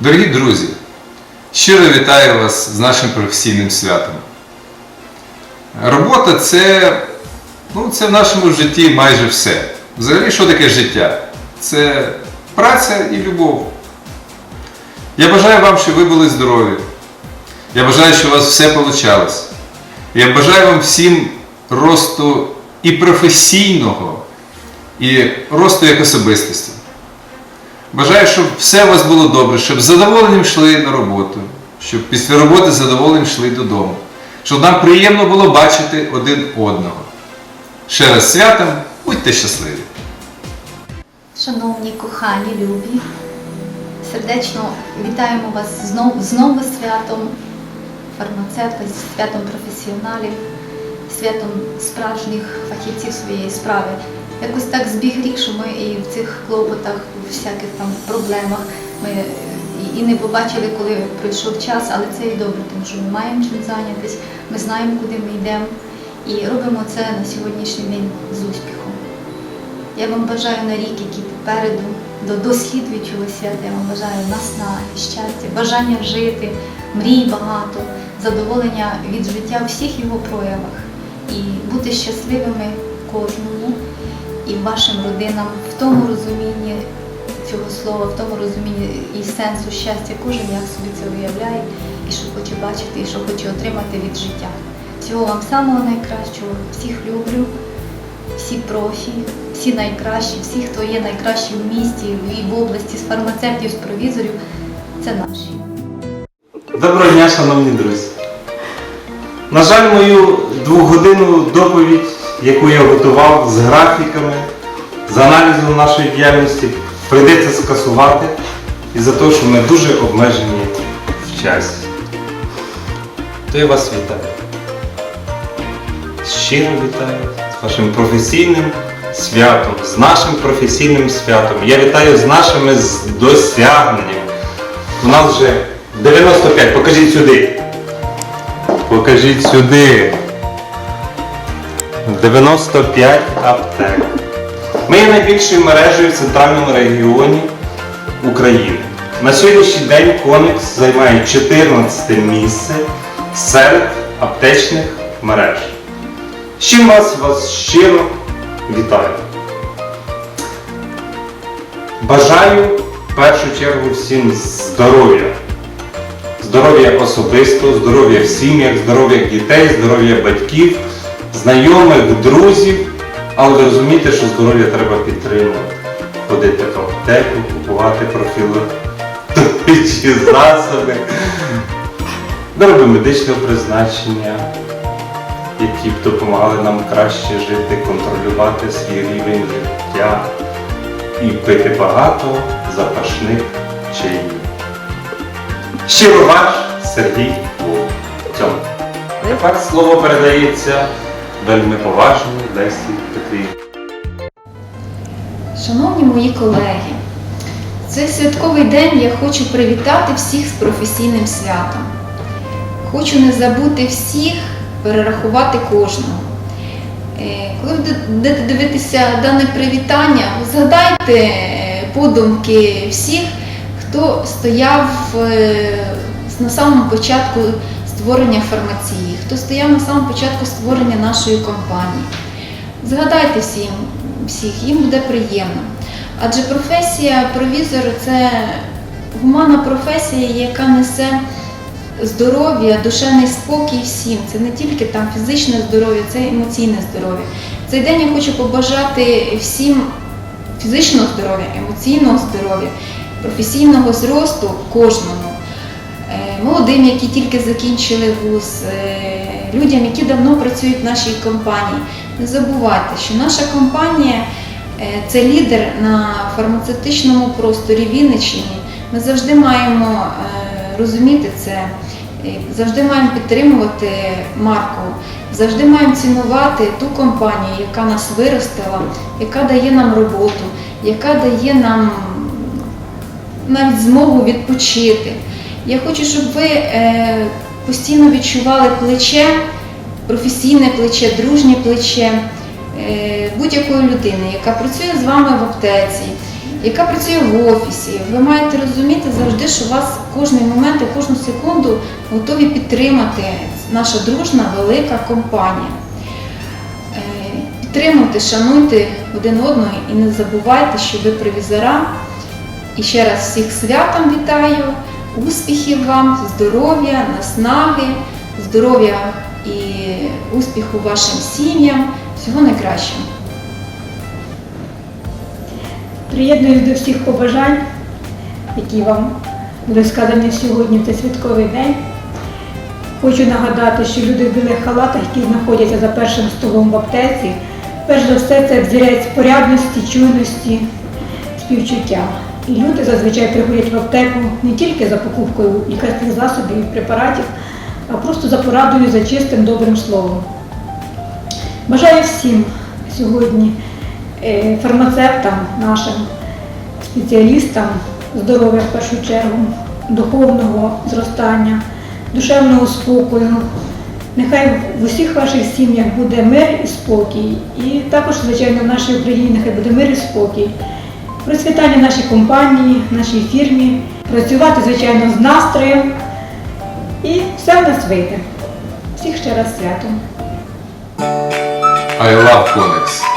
Дорогі друзі, щиро вітаю вас з нашим професійним святом. Робота це, ну, це в нашому житті майже все. Взагалі, що таке життя? Це праця і любов. Я бажаю вам, щоб ви були здорові. Я бажаю, щоб у вас все вийшло. Я бажаю вам всім росту і професійного, і росту як особистості. Бажаю, щоб все у вас було добре, щоб задоволенням йшли на роботу, щоб після роботи з задоволенням йшли додому, щоб нам приємно було бачити один одного. Ще раз святом, будьте щасливі! Шановні кохані, любі, сердечно вітаємо вас знову, знову святом фармацевта, святом професіоналів, святом справжніх фахівців своєї справи. Якось так збіг рік, що ми і в цих клопотах, в всяких там проблемах ми і- і не побачили, коли пройшов час, але це і добре, тому що ми маємо чим зайнятися, ми знаємо, куди ми йдемо, і робимо це на сьогоднішній день з успіхом. Я вам бажаю на рік, який попереду, до дослід відчули свята. Я вам бажаю наснаги, щастя, бажання жити, мрій багато, задоволення від життя у всіх його проявах і бути щасливими кожному і вашим родинам в тому розумінні цього слова, в тому розумінні і сенсу щастя, кожен як собі це уявляє, і що хоче бачити, і що хоче отримати від життя. Всього вам самого найкращого, всіх люблю всі профі, всі найкращі, всі, хто є найкращі в місті і в області з фармацевтів, з провізорів, це наші. Доброго дня, шановні друзі. На жаль, мою двогодинну доповідь, яку я готував з графіками, з аналізом нашої діяльності, прийдеться скасувати із-за того, що ми дуже обмежені в часі. То я вас вітаю. Щиро вітаю з вашим професійним святом, з нашим професійним святом. Я вітаю з нашими досягненнями. У нас вже 95. Покажіть сюди. Покажіть сюди. 95 аптек. Ми є найбільшою мережею в центральному регіоні України. На сьогоднішній день Коникс займає 14 місце серед аптечних мереж. З чим вас, вас щиро вітаю. Бажаю в першу чергу всім здоров'я. Здоров'я особисто, здоров'я в сім'ях, здоров'я дітей, здоров'я батьків, знайомих, друзів. Але ви розумієте, що здоров'я треба підтримувати. Ходити в аптеку, купувати профілактичні засоби, вироби медичного призначення, які б допомагали нам краще жити, контролювати свій рівень життя і пити багато запашних чаїв. Щиро ваш Сергій Цьом. Тепер слово передається вельми поважній Лесі Петрівні. Шановні мої колеги, цей святковий день я хочу привітати всіх з професійним святом. Хочу не забути всіх, перерахувати кожного. Е, Коли будете дивитися дане привітання, згадайте е, подумки всіх, хто стояв е, на самому початку створення фармації, хто стояв на самому початку створення нашої компанії. Згадайте всім, всіх, їм буде приємно. Адже професія провізора це гуманна професія, яка несе здоров'я, душевний спокій всім. Це не тільки там фізичне здоров'я, це емоційне здоров'я. Цей день я хочу побажати всім фізичного здоров'я, емоційного здоров'я, професійного зросту кожному. Молодим, які тільки закінчили вуз, е, людям, які давно працюють в нашій компанії. Не забувайте, що наша компанія е, це лідер на фармацевтичному просторі Вінниччини. Ми завжди маємо е, розуміти це, завжди маємо підтримувати марку, завжди маємо цінувати ту компанію, яка нас виростила, яка дає нам роботу, яка дає нам навіть змогу відпочити. Я хочу, щоб ви е, постійно відчували плече, професійне плече, дружнє плече е, будь-якої людини, яка працює з вами в аптеці, яка працює в офісі. Ви маєте розуміти завжди, що вас кожний момент і кожну секунду готові підтримати наша дружна велика компанія. Е, Підтримуйте, шануйте один одного і не забувайте, що ви привізора. І ще раз всіх святом вітаю, успіхів вам, здоров'я, наснаги, здоров'я і успіху вашим сім'ям, всього найкращого. Приєднуюсь до всіх побажань, які вам були сказані сьогодні в цей святковий день. Хочу нагадати, що люди в білих халатах, які знаходяться за першим столом в аптеці, перш за все це взірець порядності, чуйності, співчуття. І люди зазвичай приходять в аптеку не тільки за покупкою лікарських засобів і препаратів, а просто за порадою, за чистим добрим словом. Бажаю всім сьогодні е, фармацевтам, нашим спеціалістам здоров'я в першу чергу, духовного зростання, душевного спокою. Нехай в усіх ваших сім'ях буде мир і спокій. І також, звичайно, в нашій Україні нехай буде мир і спокій. Процвітання нашій компанії, нашій фірмі, працювати, звичайно, з настроєм. І все в нас вийде. Всіх ще раз святом. I love comics.